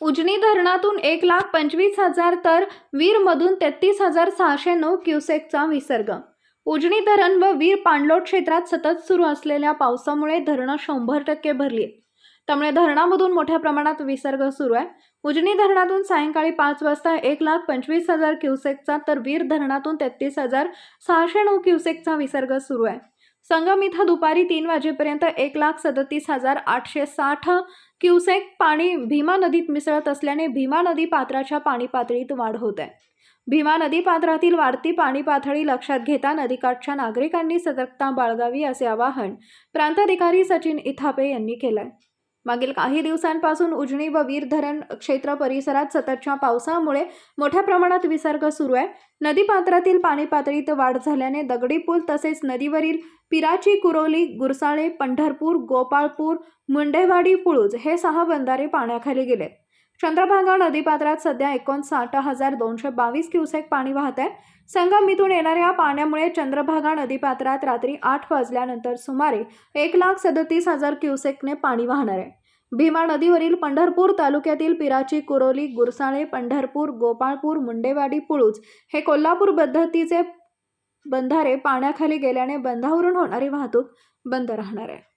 उजनी धरणातून एक लाख पंचवीस हजार तर वीरमधून तेहतीस हजार सहाशे नऊ क्युसेकचा विसर्ग. उजनी धरण व वीर पाणलोट क्षेत्रात सतत सुरू असलेल्या पावसामुळे धरणं शंभर टक्के भरली आहेत. त्यामुळे धरणामधून मोठ्या प्रमाणात विसर्ग सुरू आहे. उजनी धरणातून सायंकाळी पाच वाजता एक लाख पंचवीस हजार क्युसेकचा तर वीर धरणातून तेहतीस हजार सहाशे नऊ क्युसेकचा विसर्ग सुरू आहे. संगम इथं दुपारी तीन वाजेपर्यंत एक लाख सदतीस हजार आठशे साठ क्युसेक पाणी भीमा नदीत मिसळत असल्याने भीमा नदी पात्राच्या पाणी पातळीत वाढ होत आहे. भीमा नदी पात्रातील वाढती पाणी पातळी लक्षात घेता नदीकाठच्या नागरिकांनी सतर्कता बाळगावी असे आवाहन प्रांताधिकारी सचिन इथापे यांनी केलंय. मागील काही दिवसांपासून उजनी व वीर धरण क्षेत्र परिसरात सततच्या पावसामुळे मोठ्या प्रमाणात विसर्ग सुरू आहे. नदीपात्रातील पाणी पातळीत वाढ झाल्याने दगडी पूल तसेच नदीवरील पिराची कुरोली गुरसाळे पंढरपूर गोपाळपूर मुंडेवाडी पुळूज हे सहा बंधारे पाण्याखाली गेले चंद्रभागा नदीपात्रात सध्या एकोणसाठ हजार दोनशे बावीस क्युसेक पाणी वाहत आहे. संगम इथून येणाऱ्या पाण्यामुळे चंद्रभागा नदीपात्रात रात्री आठ वाजल्यानंतर सुमारे एक लाख सदतीस हजार क्युसेकने पाणी वाहणार आहे. भीमा नदीवरील पंढरपूर तालुक्यातील पिराची कुरोली गुरसाळे पंढरपूर गोपाळपूर मुंडेवाडी पुळूज हे कोल्हापूर पद्धतीचे बंधारे पाण्याखाली गेल्याने बंधावरून होणारी वाहतूक बंद राहणार आहे.